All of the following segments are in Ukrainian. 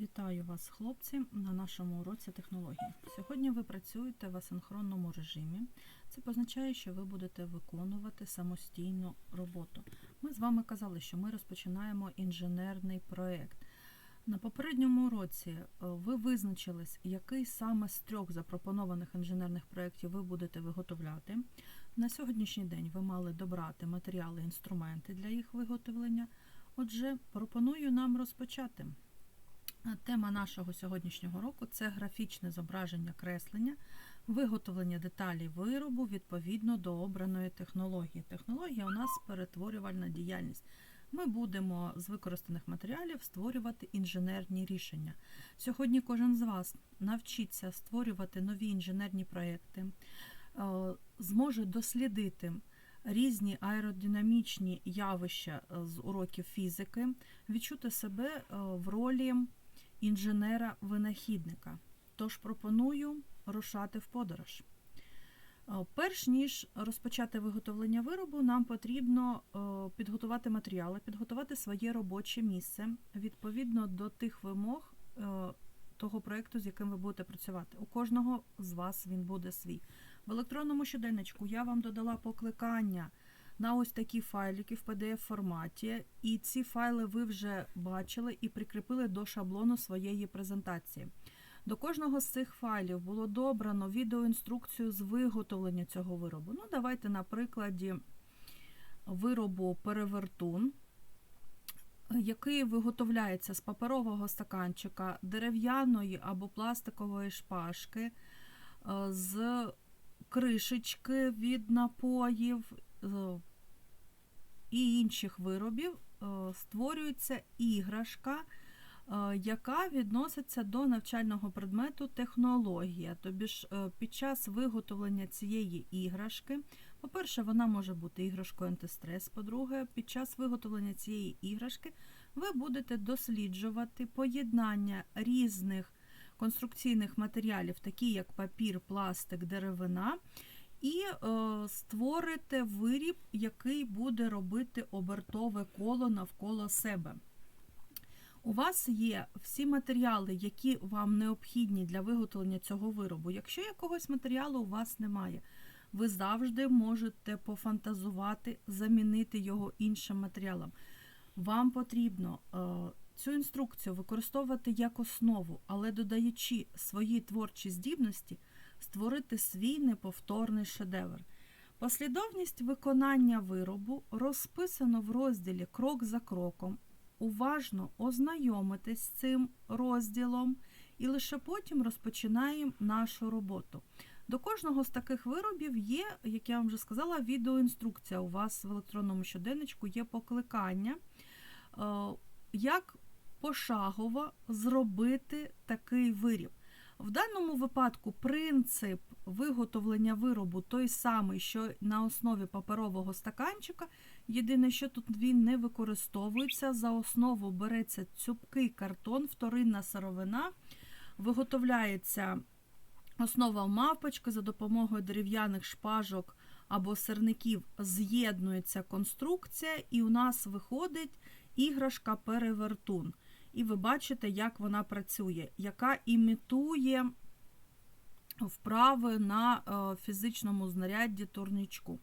Вітаю вас, хлопці, на нашому уроці технології. Сьогодні ви працюєте в асинхронному режимі. Це позначає, що ви будете виконувати самостійну роботу. Ми з вами казали, що ми розпочинаємо інженерний проєкт. На попередньому уроці е, ви визначились, який саме з трьох запропонованих інженерних проєктів ви будете виготовляти. На сьогоднішній день ви мали добрати матеріали, інструменти для їх виготовлення. Отже, пропоную нам розпочати. Тема нашого сьогоднішнього року це графічне зображення креслення, виготовлення деталей виробу відповідно до обраної технології. Технологія у нас перетворювальна діяльність. Ми будемо з використаних матеріалів створювати інженерні рішення. Сьогодні кожен з вас навчиться створювати нові інженерні проекти, е, зможе дослідити різні аеродинамічні явища е, з уроків фізики, відчути себе е, в ролі інженера-винахідника. Тож пропоную рушати в подорож. Е, Перш ніж розпочати виготовлення виробу, нам потрібно е, підготувати матеріали, підготувати своє робоче місце відповідно до тих вимог е, того проєкту, з яким ви будете працювати. У кожного з вас він буде свій. В електронному щоденничку я вам додала покликання на ось такі файлики в pdf форматі, і ці файли ви вже бачили і прикріпили до шаблону своєї презентації. До кожного з цих файлів було добрано відеоінструкцію з виготовлення цього виробу. Ну, давайте на прикладі виробу перевертун, який виготовляється з паперового стаканчика, дерев'яної або пластикової шпажки, е, з кришечки від напоїв і інших виробів е, створюється іграшка, е, яка відноситься до навчального предмету технологія. Тобі ж е, під час виготовлення цієї іграшки, по-перше, вона може бути іграшкою антистрес. По-друге, під час виготовлення цієї іграшки ви будете досліджувати поєднання різних конструкційних матеріалів, такі як папір, пластик, деревина, і е, створите виріб, який буде робити обертове коло навколо себе. У вас є всі матеріали, які вам необхідні для виготовлення цього виробу. Якщо якогось матеріалу у вас немає, ви завжди можете пофантазувати, замінити його іншим матеріалом. Вам потрібно е, цю інструкцію використовувати як основу, але додаючи свої творчі здібності, створити свій неповторний шедевр. Послідовність виконання виробу розписано в розділі крок за кроком. Уважно ознайомитись з цим розділом і лише потім розпочинаємо нашу роботу. До кожного з таких виробів є, як я вам вже сказала, відеоінструкція. У вас в електронному щоденничку є покликання, е, як пошагово зробити такий виріб. В даному випадку принцип виготовлення виробу той самий, що на основі паперового стаканчика. Єдине, що тут він не використовується, за основу береться цупкий картон, вторинна сировина, виготовляється основа мавпочки за допомогою дерев'яних шпажок або сирників, з'єднується конструкція, і у нас виходить іграшка перевертун. І ви бачите, як вона працює, яка імітує вправи на е, фізичному знарядді турничку.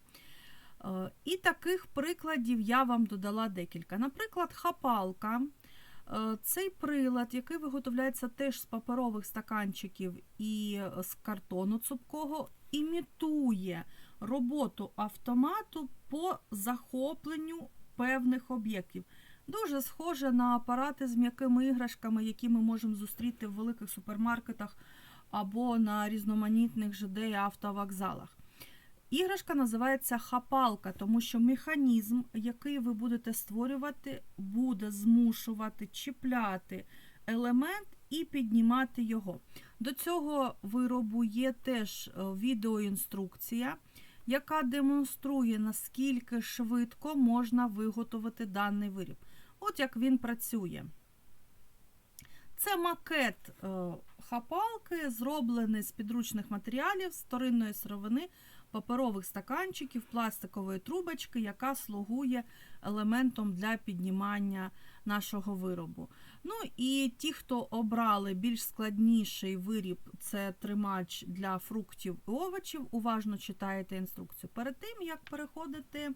Е, І таких прикладів я вам додала декілька. Наприклад, хапалка. Е, Цей прилад, який виготовляється теж з паперових стаканчиків і з картону цупкого, імітує роботу автомату по захопленню певних об'єктів. Дуже схоже на апарати з м'якими іграшками, які ми можемо зустріти в великих супермаркетах або на різноманітних ЖД і автовокзалах. Іграшка називається хапалка, тому що механізм, який ви будете створювати, буде змушувати чіпляти елемент і піднімати його. До цього виробу є теж е, відеоінструкція, яка демонструє, наскільки швидко можна виготовити даний виріб. От як він працює. Це макет е, хапалки, зроблений з підручних матеріалів, з вторинної сировини. паперових стаканчиків, пластикової трубочки, яка слугує елементом для піднімання нашого виробу. Ну і ті, хто обрали більш складніший виріб, це тримач для фруктів і овочів, уважно читаєте інструкцію. Перед тим, як переходити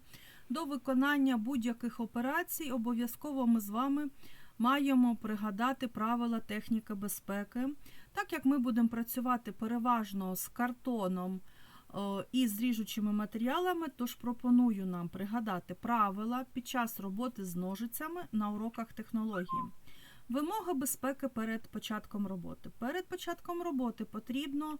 до виконання будь-яких операцій, обов'язково ми з вами маємо пригадати правила техніки безпеки. Так як ми будемо працювати переважно з картоном е, і з ріжучими матеріалами, тож пропоную нам пригадати правила під час роботи з ножицями на уроках технології. Вимоги безпеки перед початком роботи. Перед початком роботи потрібно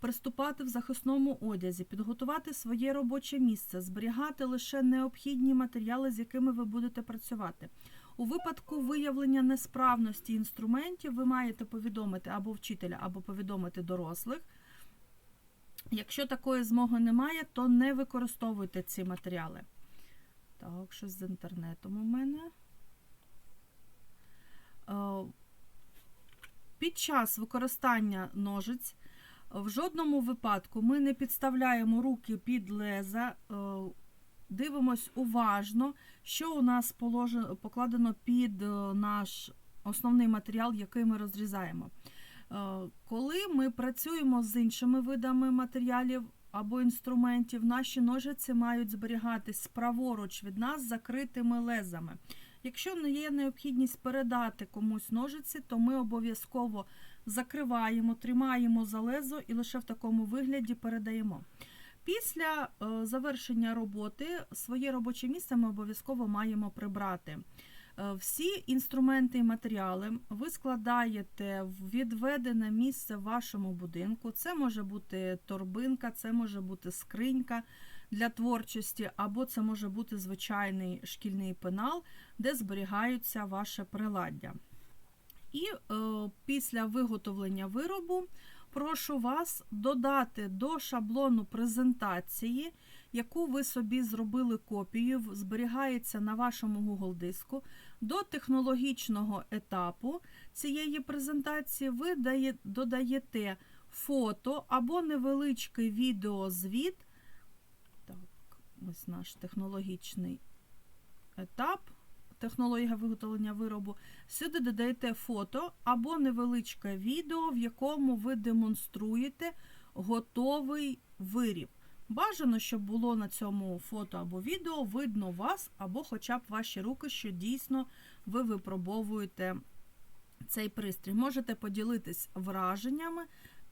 приступати в захисному одязі, підготувати своє робоче місце, зберігати лише необхідні матеріали, з якими ви будете працювати. У випадку виявлення несправності інструментів ви маєте повідомити або вчителя, або повідомити дорослих. Якщо такої змоги немає, то не використовуйте ці матеріали. Так, щось з інтернетом у мене. Е, Під час використання ножиць в жодному випадку ми не підставляємо руки під леза, е, дивимось уважно, що у нас покладено під е, наш основний матеріал, який ми розрізаємо. Е, Коли ми працюємо з іншими видами матеріалів або інструментів, наші ножиці мають зберігатись праворуч від нас закритими лезами. Якщо не є необхідність передати комусь ножиці, то ми обов'язково закриваємо, тримаємо за лезо і лише в такому вигляді передаємо. Після е, завершення роботи своє робоче місце ми обов'язково маємо прибрати. Е, Всі інструменти і матеріали ви складаєте в відведене місце в вашому будинку. Це може бути торбинка, це може бути скринька для творчості, або це може бути звичайний шкільний пенал, де зберігаються ваше приладдя. І е, після виготовлення виробу прошу вас додати до шаблону презентації, яку ви собі зробили копію, зберігається на вашому Google диску. До технологічного етапу цієї презентації ви дає- додаєте фото або невеличкий відеозвіт. Так, ось наш технологічний етап. Технологія виготовлення виробу. Сюди додаєте фото або невеличке відео, в якому ви демонструєте готовий виріб. Бажано, щоб було на цьому фото або відео видно вас, або хоча б ваші руки, що дійсно ви випробовуєте цей пристрій. Можете поділитись враженнями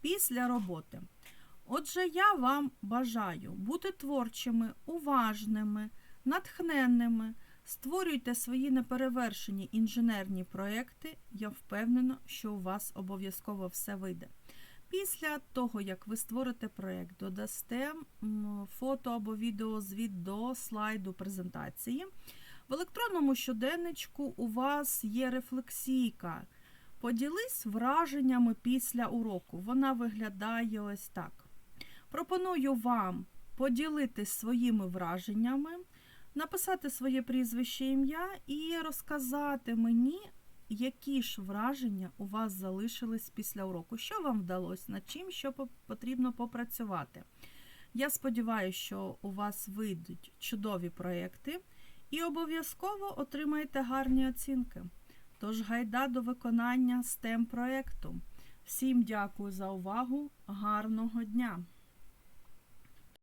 після роботи. Отже, я вам бажаю бути творчими, уважними, натхненними. Створюйте свої неперевершені інженерні проекти. Я впевнена, що у вас обов'язково все вийде. Після того, як ви створите проєкт, додасте фото або відеозвіт до слайду презентації. В електронному щоденничку у вас є рефлексійка. Поділись враженнями після уроку. Вона виглядає ось так. Пропоную вам поділитись своїми враженнями, написати своє прізвище ім'я і розказати мені, які ж враження у вас залишились після уроку, що вам вдалося, над чим що потрібно попрацювати. Я сподіваюся, що у вас вийдуть чудові проекти і обов'язково отримаєте гарні оцінки. Тож гайда до виконання STEM проєкту. Всім дякую за увагу, гарного дня!